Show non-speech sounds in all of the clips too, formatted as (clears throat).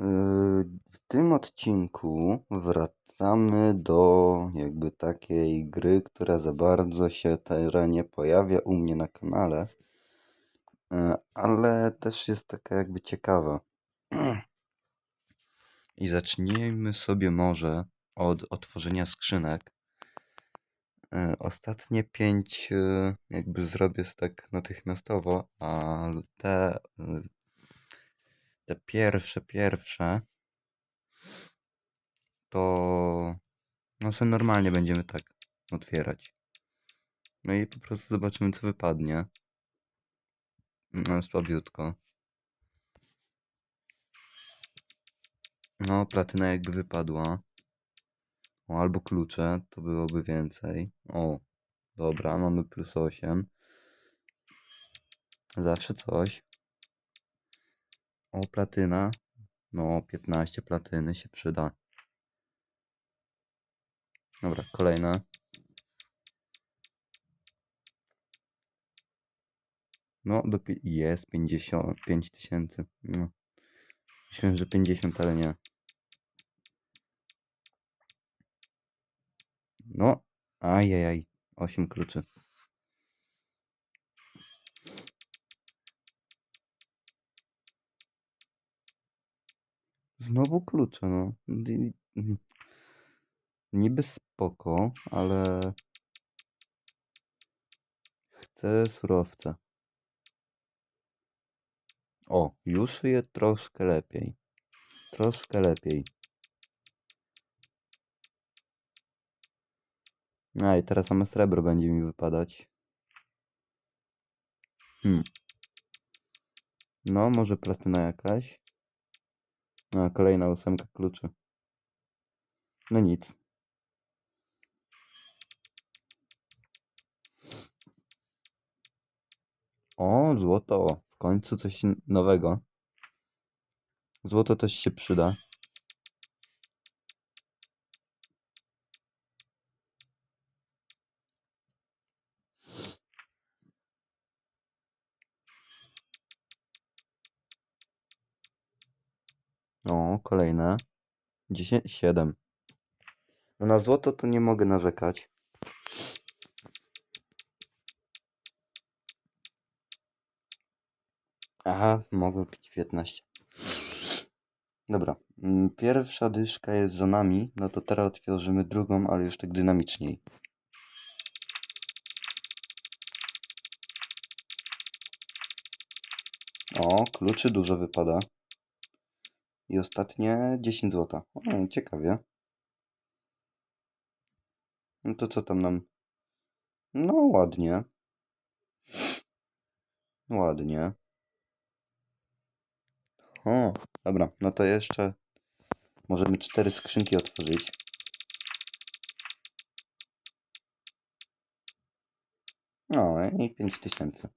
W tym odcinku wracamy do jakby takiej gry, która za bardzo się teraz nie pojawia u mnie na kanale, e, ale też jest taka jakby ciekawa. (clears throat) I zacznijmy sobie może od otworzenia skrzynek. E, Ostatnie pięć e, jakby zrobię tak natychmiastowo, a te, te pierwsze, pierwsze to no sobie normalnie będziemy tak otwierać. No i po prostu zobaczymy co wypadnie. No słabiutko. No platyna jakby wypadła. O, albo klucze, to byłoby więcej. O, dobra, mamy plus 8. Zawsze coś. O, platyna. No, 15 platyny się przyda. Dobra, kolejna. No, do, jest 55 tysięcy. No. Myślałem, że 50, ale nie. No, ajajaj, 8 kluczy. Znowu klucze, no. Mhm. Niby spoko, ale chcę surowce. O, już je troszkę lepiej. Troszkę lepiej. A i teraz same srebro będzie mi wypadać. Hmm. No, może platyna jakaś. A, kolejna ósemka kluczy. No nic. O, złoto. W końcu coś nowego. Złoto też się przyda. O, kolejne. 10, 7. No na złoto to nie mogę narzekać. Aha, mogę pić 15. Dobra, mm, pierwsza dyszka jest za nami, no to teraz otworzymy drugą, ale już tak dynamiczniej. O, kluczy dużo wypada. I ostatnie 10 zł. O, ciekawie. No to co tam nam? No ładnie. Ładnie. O, dobra, no to jeszcze możemy cztery skrzynki otworzyć. No i 5000.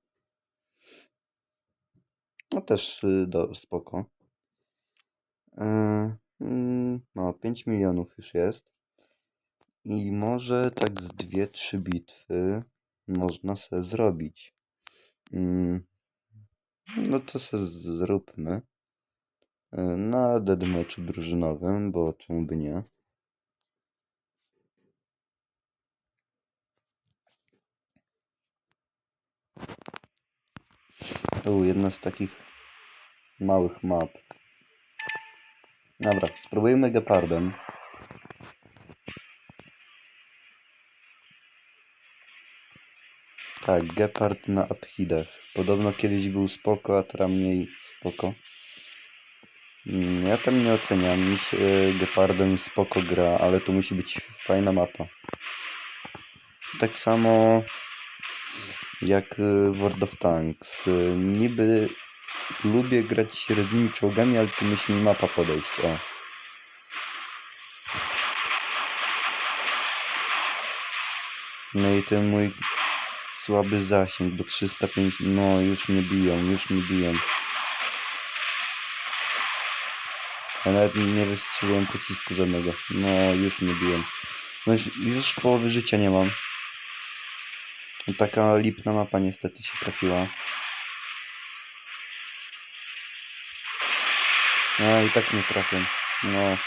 No też y, do, spoko. Yy, mm, no, 5 milionów już jest. I może tak z dwie, trzy bitwy można se zrobić. Mm, No to se zróbmy. Yy, Na deadmatchu drużynowym, bo czemu by nie. Tu jedna z takich małych map. Dobra, spróbujmy gepardem. Tak, gepard na Aphidach. Podobno kiedyś był spoko, a teraz mniej spoko. Mm, Ja tam nie oceniam. Mi się e, gepardem spoko gra, ale to musi być fajna mapa. Tak samo jak e, World of Tanks. E, Niby lubię grać średnimi czołgami, ale tu musi mi mapa podejść. O. No i ten mój słaby zasięg, bo 305, no już mnie biją, już mnie biją. Ja nawet nie wystrzeliłem pocisku żadnego. No już mnie biją. No już, już połowy życia nie mam. Taka lipna mapa niestety się trafiła. No i tak nie trafię. No.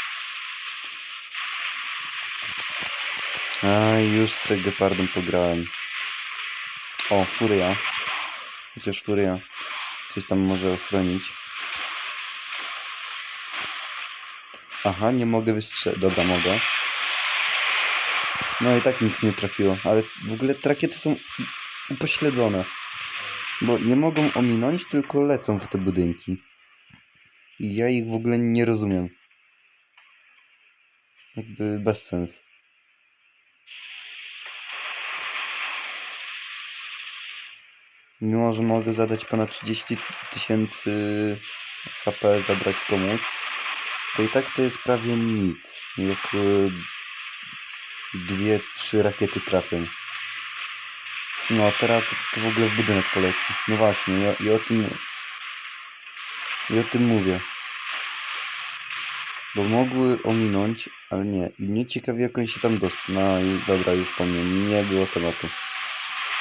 A już z Gepardem pograłem. O, Furia. Chociaż Furia coś tam może ochronić. Aha, nie mogę wystrzelić. Dobra, mogę. No i tak nic nie trafiło, ale w ogóle rakiety są upośledzone. Bo nie mogą ominąć, tylko lecą w te budynki. I ja ich w ogóle nie rozumiem. Jakby bez sens. Mimo, że mogę zadać ponad 30 tysięcy HP zabrać komuś, to i tak to jest prawie nic. Jak y, dwie, trzy rakiety trafią. No, teraz to, to w ogóle w budynek poleci. No właśnie, ja, i o tym... I o tym mówię. Bo mogły ominąć, ale nie. I mnie ciekawi jak oni się tam dostał. No i dobra, już po mnie. Nie było tematu.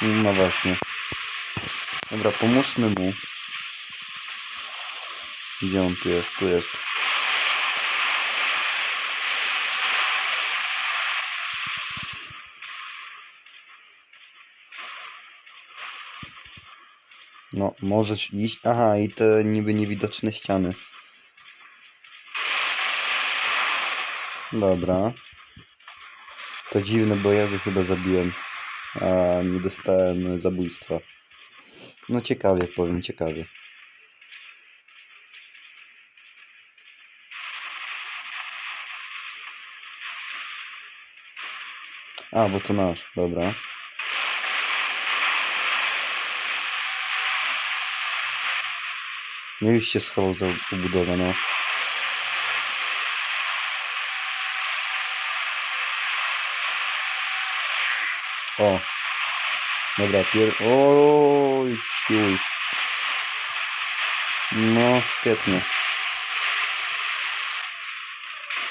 No właśnie. Dobra, pomóżmy mu. Gdzie on tu jest? Tu jest. No, możesz iść. Aha, i te niby niewidoczne ściany. Dobra. To dziwne, bo ja go chyba zabiłem. A nie dostałem zabójstwa. No ciekawie, powiem, ciekawie. A, bo to nasz, dobra. No już się schował za budowę, no. O. Dobra, pier... Oj, ciuj. No, świetnie.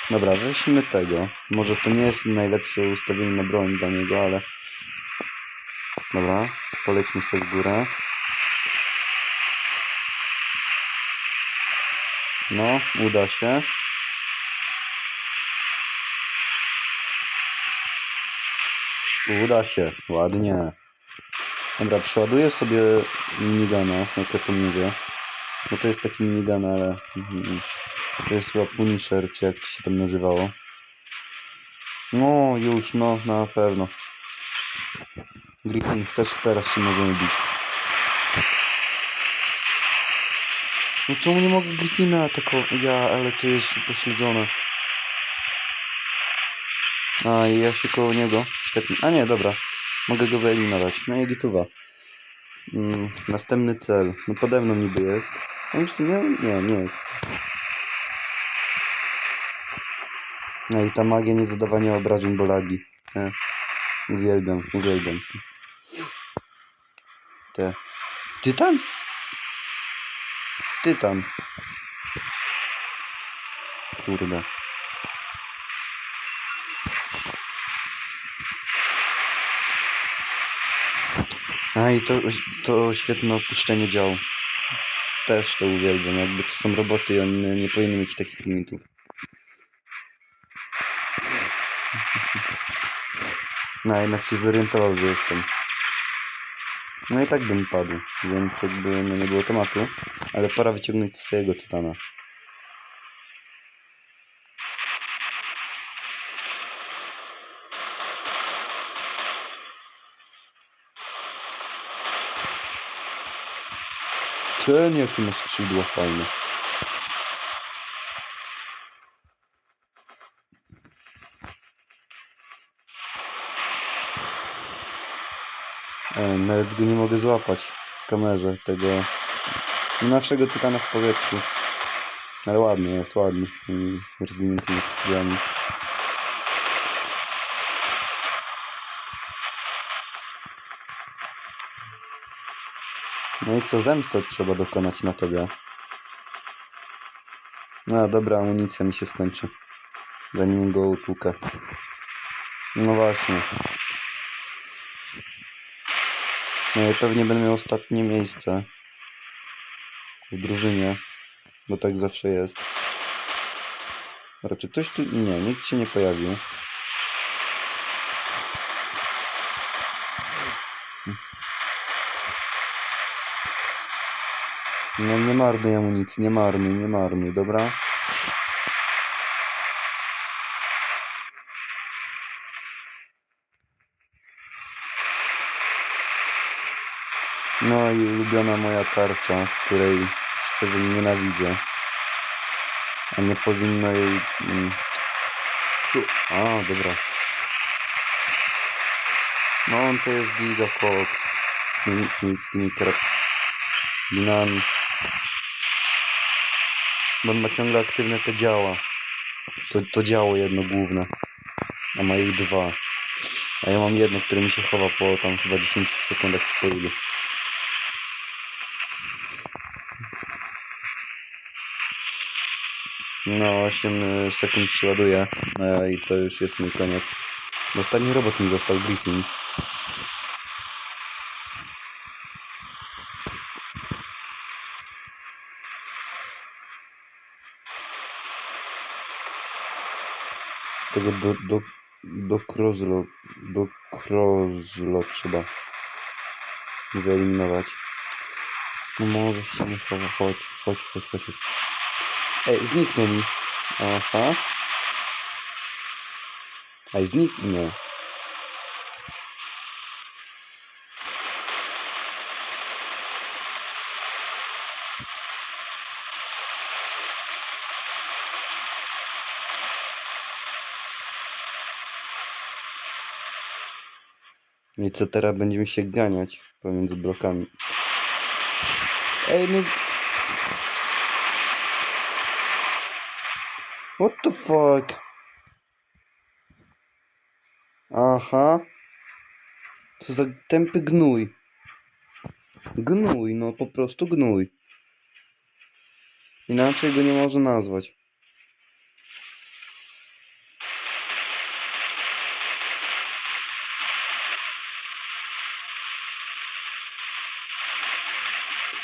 Dobra, weźmy tego. Może to nie jest najlepsze ustawienie na broń dla niego, ale... Dobra, polećmy sobie w górę. No, uda się. Uda się, ładnie. Dobra, przeładuję sobie minigana, jak ja to mówię. Bo to jest taki minigun, ale... mhm, To jest chyba Punisher, czy jak to się tam nazywało. No, już, no, na pewno. Griffin, chcesz teraz się możemy bić. No czemu nie mogę Griffina atakować? Ja, ale to jest upośledzone. A, ja się koło niego. Świetnie. A nie, dobra. Mogę go wyeliminować. No i gituwa. Mm, następny cel. No pode mną niby jest. On w sumie... Nie, nie jest. No i ta magia nie zadawania obrażeń, bo lagi. E, uwielbiam, uwielbiam. Te. Tytan? Tytan. Kurde. A i to, to świetne opuszczenie działu. Też to uwielbiam. Jakby to są roboty i one nie powinny mieć takich limitów. No jednak się zorientował, że jestem. No i tak bym padł, więc jakby no nie było tematu. Ale pora wyciągnąć swojego tytana. Ten jakie ma skrzydła fajne. E, nawet go nie mogę złapać w kamerze tego naszego tytana w powietrzu. Ale ładnie jest, ładnie z tymi rozwiniętymi skrzydłami. No i co, zemstę trzeba dokonać na tobie. No dobra, amunicja mi się skończy. Zanim go utłukę. No właśnie. No pewnie będę miał ostatnie miejsce w drużynie, bo tak zawsze jest. Dobra, czy ktoś tu... Nie, nikt się nie pojawił. No nie marnuj amunicji, nie marnuj, nie marnuj, dobra? I ulubiona moja tarcza, której szczerze nienawidzę. A nie powinno jej... Mm, a, dobra. No on to jest Giga Fox. Z tymi, z tymi, karabinami. On ma ciągle aktywne te działa. To, to działo jedno główne. A ma ich dwa. A ja mam jedno, które mi się chowa po tam chyba 10 sekundach czy. No 8 sekund się ładuje. E, I to już jest mój koniec. Ostatni robot mi został briefing. Tego do, do, do Krozlo, do Krozlo trzeba wyeliminować. No może się nie chowa, chodź, chodź, chodź, chodź. chodź. Ej, zniknął mi. Aha. Ej, zniknął. Nie. I co teraz będziemy się ganiać pomiędzy blokami. Ej, no... What the fuck? Aha. Co za tępy gnój. Gnój, no po prostu gnój. Inaczej go nie można nazwać.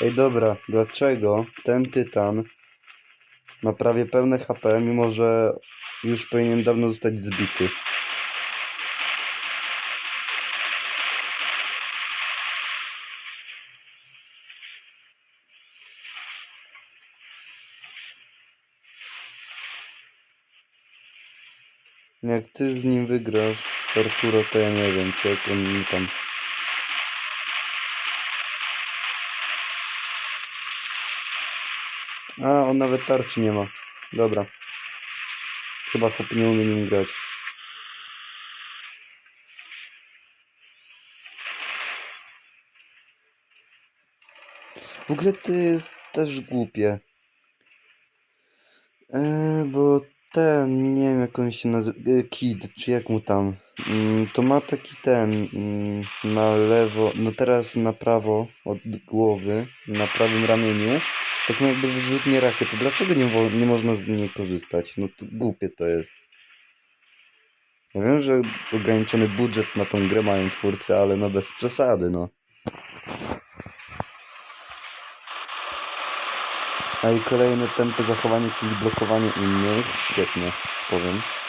Ej, dobra, dlaczego ten tytan ma prawie pełne HP, mimo że już powinien dawno zostać zbity? Jak ty z nim wygrasz, Arturo, to ja nie wiem, czy jak tam... A, on nawet tarczy nie ma. Dobra. Chyba chłop nie umie nim grać. W ogóle to jest też głupie. E, bo ten, nie wiem jak on się nazywa, e, Kid, czy jak mu tam, mm, to ma taki ten, mm, na lewo, no teraz na prawo od głowy, na prawym ramieniu, tak jakby wyrzutnie rakiety. Dlaczego nie, nie można z niej korzystać? No to głupie to jest. Ja wiem, że ograniczony budżet na tą grę mają twórcy, ale no bez przesady, no. A i kolejne tempy zachowanie, czyli blokowanie innych. Świetnie, powiem.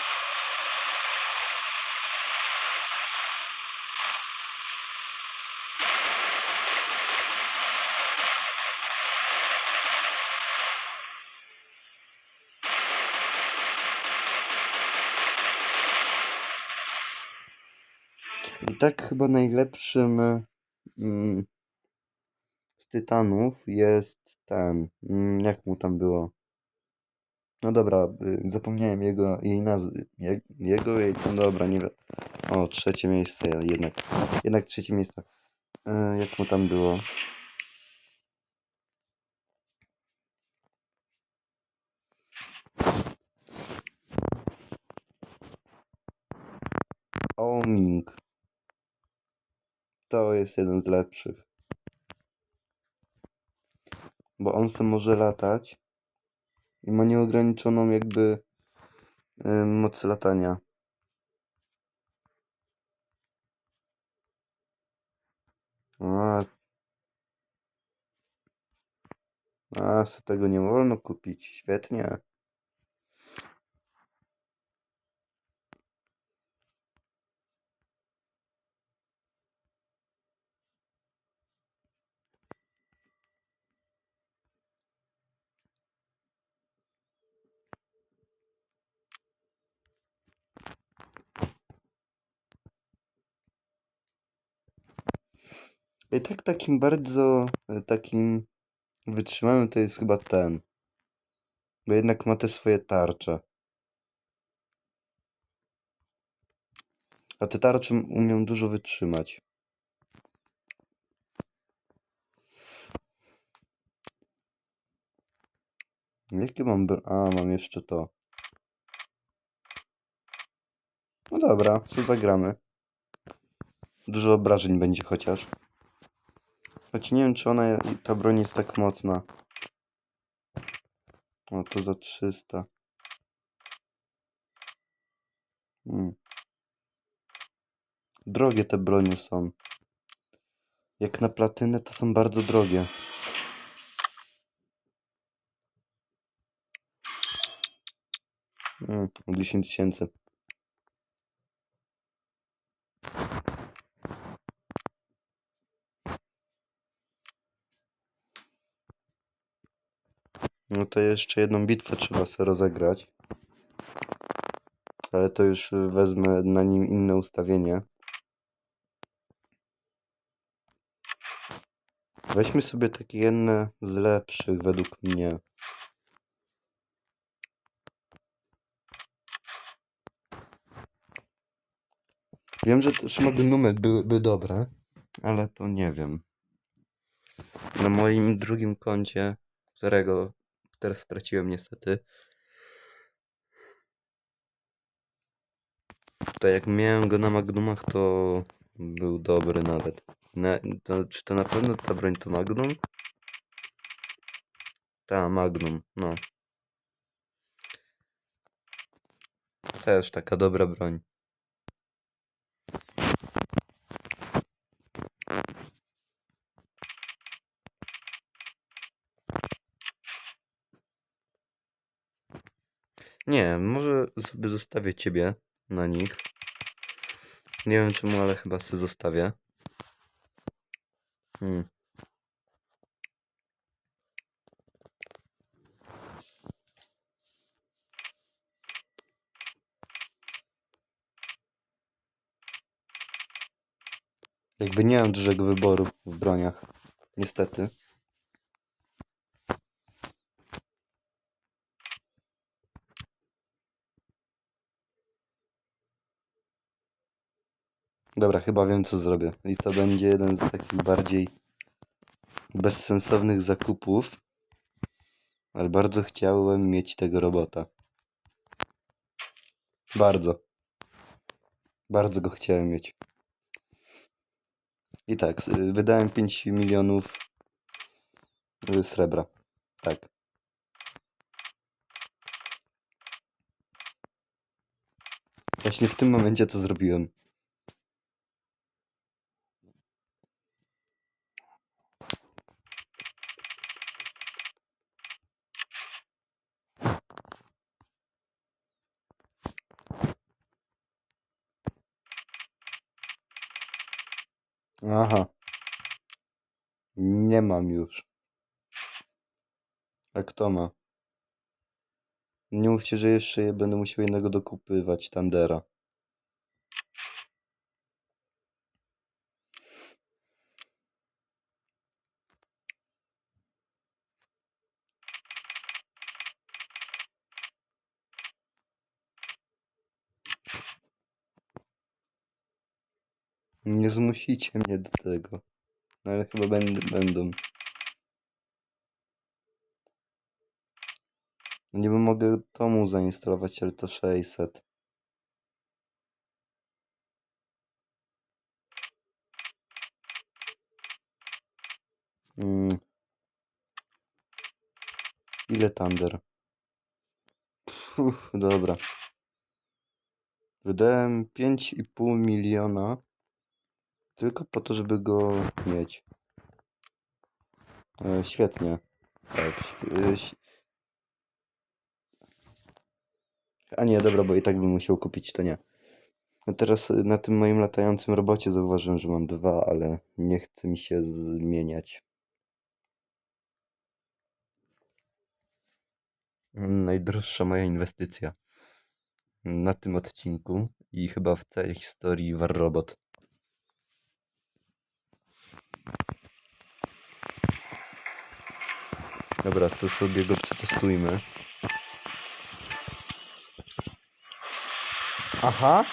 Tak chyba najlepszym mm, z tytanów jest ten. Mm, jak mu tam było? No dobra, y, zapomniałem jego, jej nazwy. Je, jego, jej, no dobra, nie wiem. O, trzecie miejsce, jednak. Jednak trzecie miejsce. E, jak mu tam było? Oming. To jest jeden z lepszych. Bo on sobie może latać i ma nieograniczoną jakby y, moc latania. A, a, se tego nie wolno kupić. Świetnie. Tak takim bardzo e, takim wytrzymałym to jest chyba ten. Bo jednak ma te swoje tarcze. A te tarcze m- umią dużo wytrzymać. Jakie mam... A, mam jeszcze to. No dobra, co zagramy? Dużo obrażeń będzie chociaż. Choć nie wiem, czy ona, ta broń jest tak mocna. O, to za 300. Hmm. Drogie te bronie są. Jak na platynę, to są bardzo drogie. Hmm, 10 tysięcy. No to jeszcze jedną bitwę trzeba sobie rozegrać. Ale to już y, wezmę na nim inne ustawienie. Weźmy sobie takie jedne z lepszych według mnie. Wiem, że też magnumy byłyby dobre, ale to nie wiem. Na moim drugim koncie, którego teraz straciłem niestety, to jak miałem go na magnumach, to był dobry nawet. Na, to, czy to na pewno ta broń to magnum? Ta, magnum, no. Też taka dobra broń. Nie, może sobie zostawię ciebie na nich. Nie wiem czemu, ale chyba sobie zostawię. Hmm. Jakby nie mam dużego wyboru w broniach. Niestety. Dobra, chyba wiem co zrobię. I to będzie jeden z takich bardziej bezsensownych zakupów. Ale bardzo chciałem mieć tego robota. Bardzo. Bardzo go chciałem mieć. I tak, wydałem 5 milionów y, srebra. Tak. Właśnie w tym momencie to zrobiłem. Aha. Nie mam już. A kto ma? Nie mówcie, że jeszcze je będę musiał jednego dokupywać, Tandera. Nie zmusicie mnie do tego. No ale chyba będę, będą. No Niby mogę tomu zainstalować, ale to 600. Mm. Ile Thunder? Uff, dobra. Wydałem 5,5 miliona tylko po to, żeby go mieć. E, świetnie. Tak. e, A nie, dobra, bo i tak bym musiał kupić, to nie. No teraz y, na tym moim latającym robocie zauważyłem, że mam dwa, ale nie chce mi się zmieniać. Najdroższa moja inwestycja na tym odcinku i chyba w całej historii War Dobra, to sobie go przetestujmy. Aha!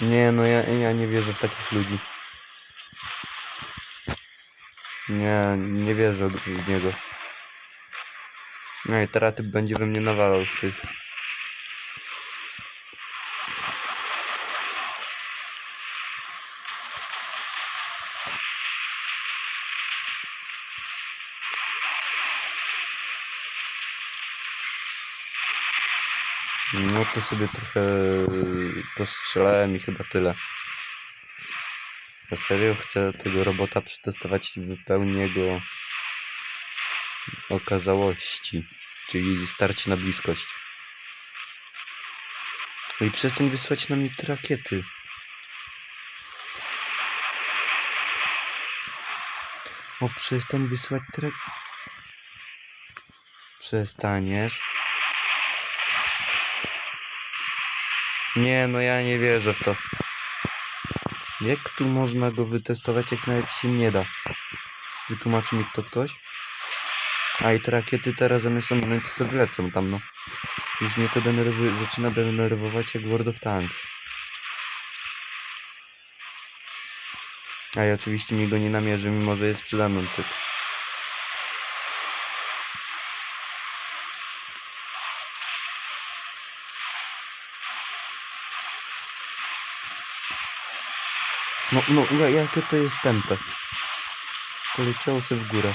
Nie, no ja, ja nie wierzę w takich ludzi. Nie, nie wierzę w niego. No i teraz typ będzie we mnie nawalał z tych. No to sobie trochę postrzelałem i chyba tyle. Na serio chcę tego robota przetestować i wypełnię jego okazałości, czyli starcie na bliskość. No i przestań wysłać na mnie te rakiety. O, przestań wysłać te rak- Przestaniesz. Nie, no ja nie wierzę w to. Jak tu można go wytestować, jak nawet się nie da? Wytłumaczy mi to ktoś? A i te rakiety teraz zamiast to sobie lecą tam, no. Już mnie to denerwuje, zaczyna denerwować jak World of Tanks. A i oczywiście mi go nie namierzy, mimo że jest przede mną typ. No, no, ja, jakie to jest tempe? Poleciało sobie w górę.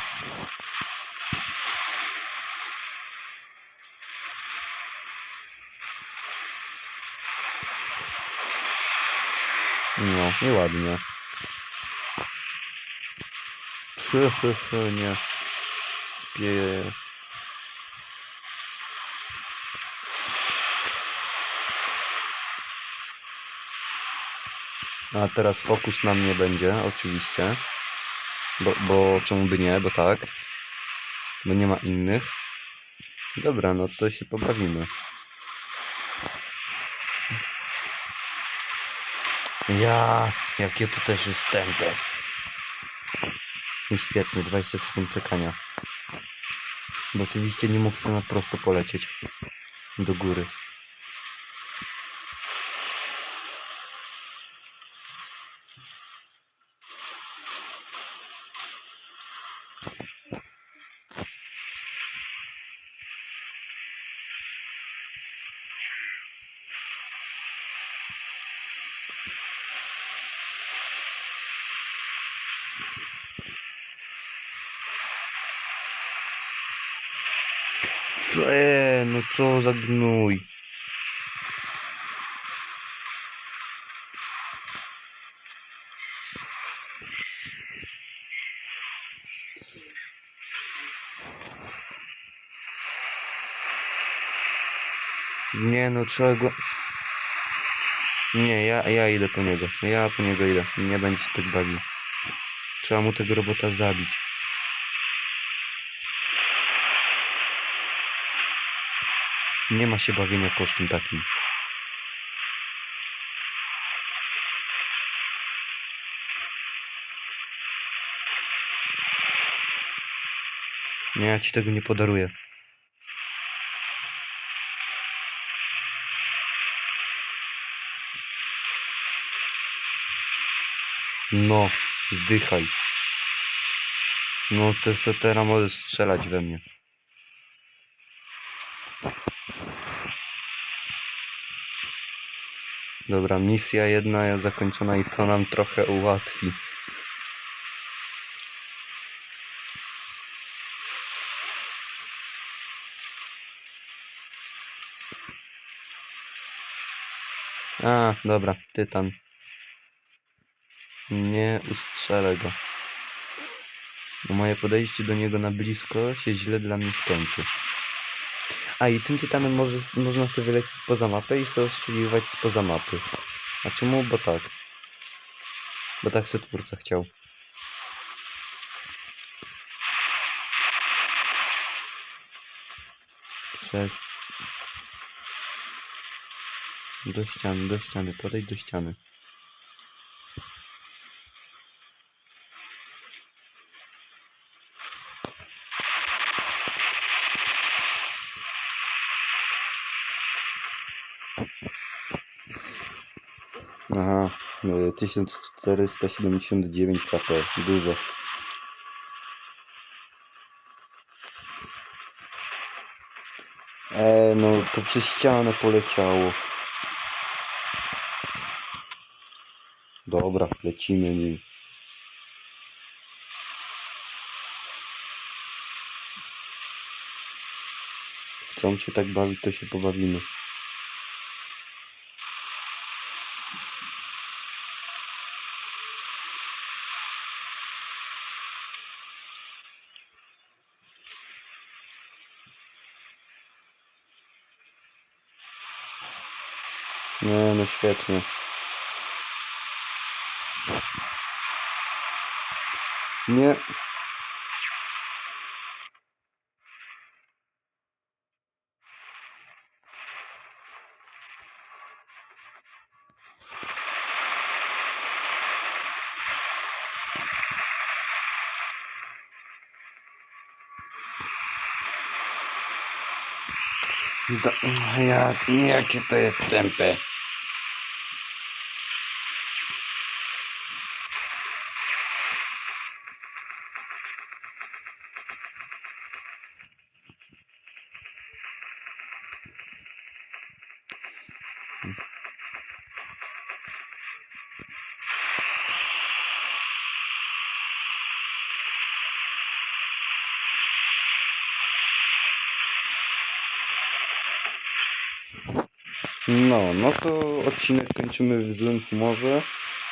No, nieładnie. Chy, chy, chy, nie. Spie... A teraz fokus na mnie będzie, oczywiście. Bo, bo czemu by nie, bo tak. Bo nie ma innych. Dobra, no to się pobawimy. Ja, jakie to też jest tempe. I świetnie, 20 sekund czekania. Bo oczywiście nie mógł sobie na prosto polecieć. Do góry. Co, e, no co za gnój. Nie no, trzeba go... Nie, ja, ja idę po niego. Ja po niego idę. Nie będzie się tak bawił. Trzeba mu tego robota zabić. Nie ma się bawienia kosztem takim. Nie, ja ci tego nie podaruję. No, zdychaj. No, testatera możesz strzelać we mnie. Dobra, misja jedna zakończona i to nam trochę ułatwi. A, dobra, tytan. Nie ustrzelę go. Moje podejście do niego na blisko się źle dla mnie skończy. A i tym tytanem może, można sobie wylecieć poza mapę i sobie ostrzeliwać spoza mapy. A czemu? Bo tak. Bo tak se twórca chciał. Przez... Do ściany, do ściany, podejdź do ściany. Aha, y, 1479 HP, dużo. E, no to przez ścianę poleciało. Dobra, lecimy nim. Co on się tak bawi, to się pobawimy. Nie, no świetnie. Nie. Da, ja, jakie to jest tępe. No, no to odcinek kończymy w złym humorze,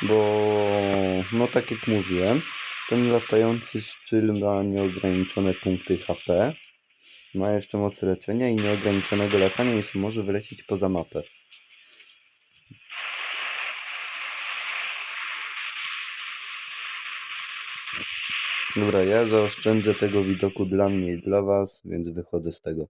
bo no tak jak mówiłem, ten latający szczyl ma nieograniczone punkty HP, ma jeszcze moc leczenia i nieograniczonego latania i może wylecieć poza mapę. Dobra, ja zaoszczędzę tego widoku dla mnie i dla was, więc wychodzę z tego.